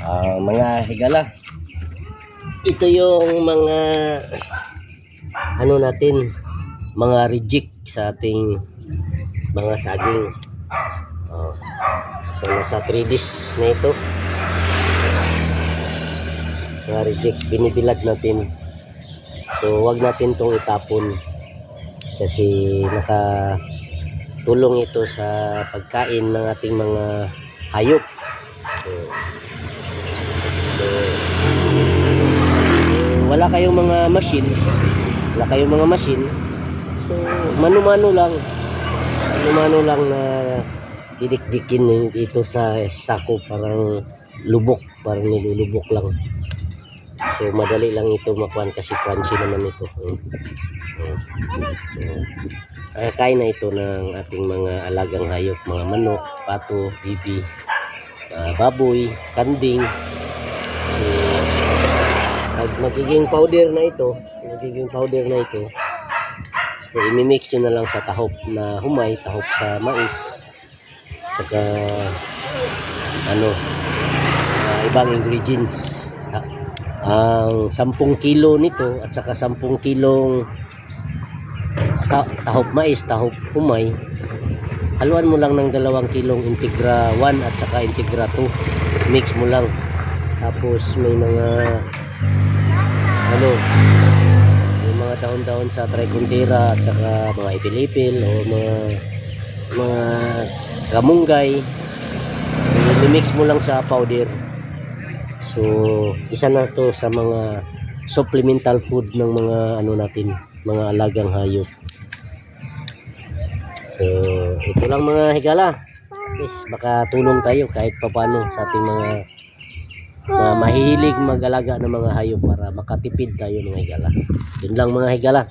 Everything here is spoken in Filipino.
Ah, mga higala. Ito yung mga ano natin, mga reject sa ating mga saging. Oh. So nasa 3 days na ito. Mga reject, binibilad natin. So wag natin tong itapon kasi naka tulong ito sa pagkain ng ating mga hayop. So, kayong mga machine, wala kayong mga machine, so mano-mano lang, mano-mano lang na didikdikin ito sa sako parang lubok, parang nilulubok lang. So madali lang ito makuhan kasi crunchy naman ito. Mm. Mm. Mm. Kakain na ito ng ating mga alagang hayop, mga manok, pato, bibi, ah, baboy, kanding. Pag magiging powder na ito, magiging powder na ito, so imimix nyo na lang sa tahop na humay, tahop sa mais, saka ano, ah, ibang ingredients. Ah, ang 10 kilo nito at saka 10 kilong ta tahop mais, tahop humay, haluan mo lang ng dalawang kilong Integra 1 at saka Integra 2. Mix mo lang. Tapos may mga ano, may mga dahon-dahon sa tricontera at saka mga ipil-ipil o mga mga gamunggay. I-mix mo lang sa powder. So, isa na to sa mga supplemental food ng mga ano natin, mga alagang hayop. So, ito lang mga higala. Yes, baka tulong tayo kahit papano sa ating mga mga mahihilig mag-alaga ng mga hayop para makatipid tayo mga higala. Yun lang mga higala.